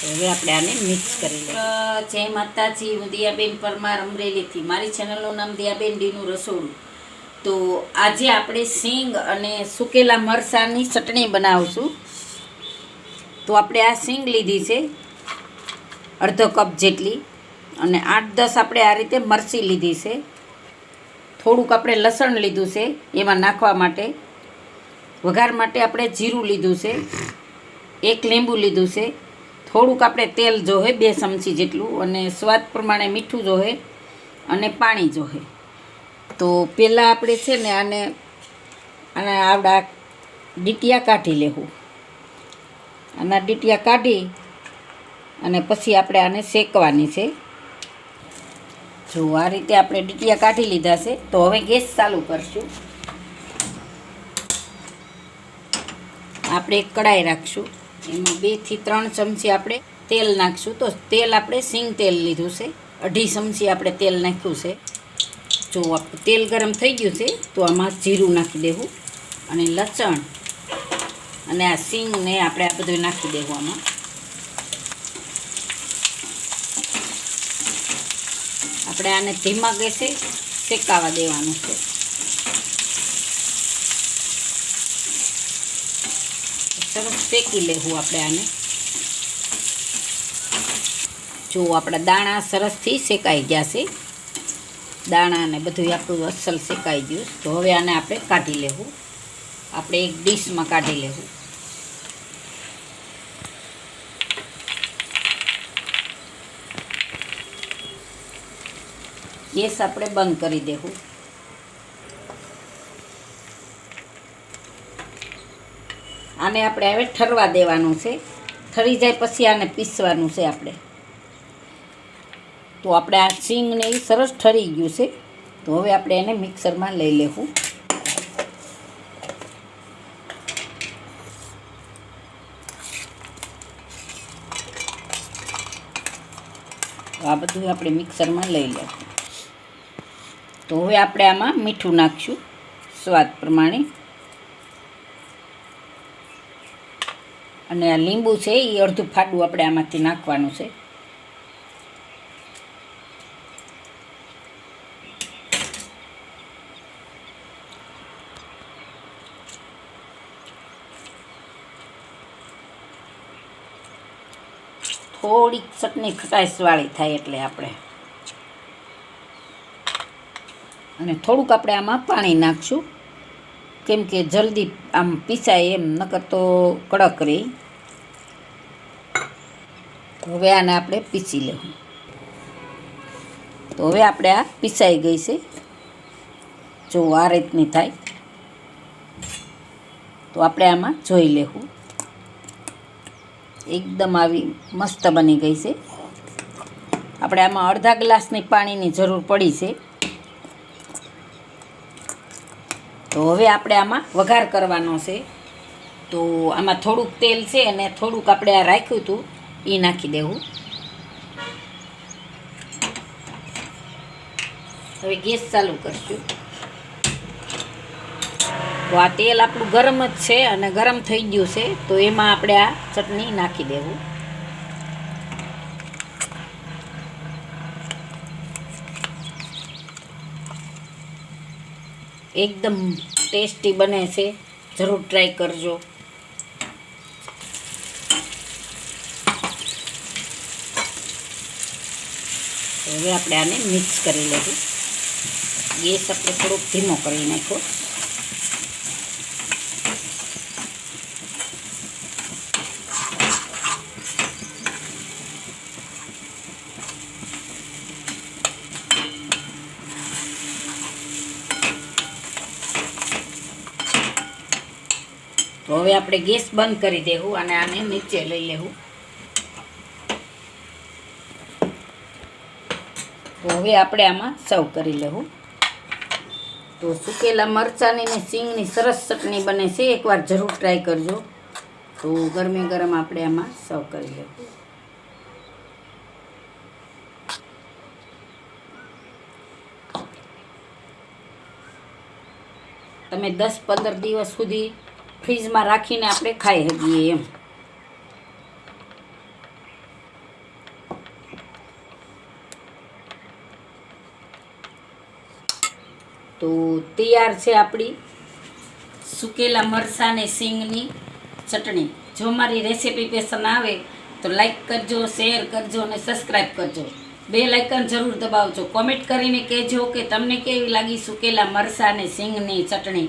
હવે આપણે આને મિક્સ કરી જય માતાજી, હું દિયાબેન પરમાર અમરેલીથી. મારી ચેનલનું નામ દિયાબેન ડીનું રસોડું. તો આજે આપણે સિંગ અને સુકેલા મરસાની ચટણી બનાવશું. તો આપણે આ સિંગ લીધી છે, અડધો કપ જેટલી. અને આઠ દસ આપણે આ રીતે મરચી લીધી છે. થોડુંક આપણે લસણ લીધું છે, એમાં નાખવા માટે. વઘાર માટે આપણે જીરું લીધું છે. એક લીંબુ લીધું છે. થોડુંક આપણે તેલ જોહે, બે ચમચી જેટલું, અને સ્વાદ પ્રમાણે મીઠું જોહે અને પાણી જોહે. તો પહેલાં આપણે છે ને આને આને આવડા ડીટિયા કાઢી લેવું. આના ડીટિયા કાઢી અને પછી આપણે આને શેકવાની છે. જો આ રીતે આપણે ડીટિયા કાઢી લીધા છે, તો હવે ગેસ ચાલુ કરશું. આપણે કડાઈ રાખશું. એમાં બેથી ત્રણ ચમચી આપણે તેલ નાખશું. તો તેલ આપણે સિંગ તેલ લીધું છે. અઢી ચમચી આપણે તેલ નાખ્યું છે. જો તેલ ગરમ થઈ ગયું છે, તો આમાં જીરું નાખી દેવું અને લસણ અને આ સિંગને આપણે આ બધું નાખી દેવું આમાં. આપણે આને ધીમા ગેસે શેકાવા દેવાનું છે. સરસ શેકી લેવું આપણે આને. જો આપણા દાણા સરસથી શેકાઈ ગયા છે. દાણા ને બધું આપણું અસલ શેકાઈ ગયું તો હવે આને આપણે કાઢી લેવું આપણે એક ડીશમાં કાઢી લેવું ગેસ આપણે બંધ કરી દેવું આને આપણે હવે ઠરવા દેવાનું છે. ઠરી જાય પછી આને પીસવાનું છે આપણે. તો આપણે આ સિંગને એ સરસ ઠરી ગયું છે. તો હવે આપણે એને મિક્સરમાં લઈ લેવું. આ બધું આપણે મિક્સરમાં લઈ લેવું. તો હવે આપણે આમાં મીઠું નાખશું. સ્વાદ પ્રમાણે. અને આ લીંબુ છે એ અડધું ફાડું આપણે આમાંથી નાખવાનું છે. થોડીક ચટણી ખટાશવાળી થાય એટલે આપણે. અને થોડુંક આપણે આમાં પાણી નાખશું. કેમ કે જલ્દી આમ પીસાય એમ, નકર તો કડક રહી હવે આને આપણે પીસી લેવું. તો હવે આપણે આ પીસાઈ ગઈ છે. જો આ રીતની થાય. તો આપણે આમાં જોઈ લેવું. એકદમ આવી મસ્ત બની ગઈ છે. આપણે આમાં અડધા ગ્લાસની પાણીની જરૂર પડી છે. તો હવે આપણે આમાં વઘાર કરવાનો છે. તો આમાં થોડુંક તેલ છે અને થોડુંક આપણે આ રાખ્યું હતું એ નાખી દેવું. હવે ગેસ ચાલુ કરશું. તો આ તેલ આપણું ગરમ જ છે અને ગરમ થઈ ગયું છે, તો એમાં આપણે આ ચટણી નાખી દેવું. એકદમ ટેસ્ટી બને છે. જરૂર ટ્રાય કરજો. હવે આપણે આને મિક્સ કરી લઈશું ગેસ આપણે થોડોક ધીમો કરી નાખ્યો. તો હવે આપણે ગેસ બંધ કરી દેવું અને આને નીચે લઈ લેવું. તો હવે આપણે આમાં સર્વ કરી લેવું. તો સુકેલા મરચાંની ને સિંગની સરસ ચટણી બને છે. એકવાર જરૂર ટ્રાય કરજો. તો ગરમે ગરમ આપણે આમાં સર્વ કરી લેવું. તમે દસ પંદર દિવસ સુધી ફ્રીજમાં રાખીને આપણે ખાઈ શકીએ એમ. તો તૈયાર છે આપણી સુકેલા મરસા ને સિંગની ચટણી. જો મારી રેસીપી પસંદ આવે તો લાઈક કરજો, શેર કરજો અને સબસ્ક્રાઈબ કરજો. બે લાઇકન જરૂર દબાવજો. કોમેન્ટ કરીને કહેજો કે તમને કેવી લાગી સુકેલા મરસા ને સિંગની ચટણી.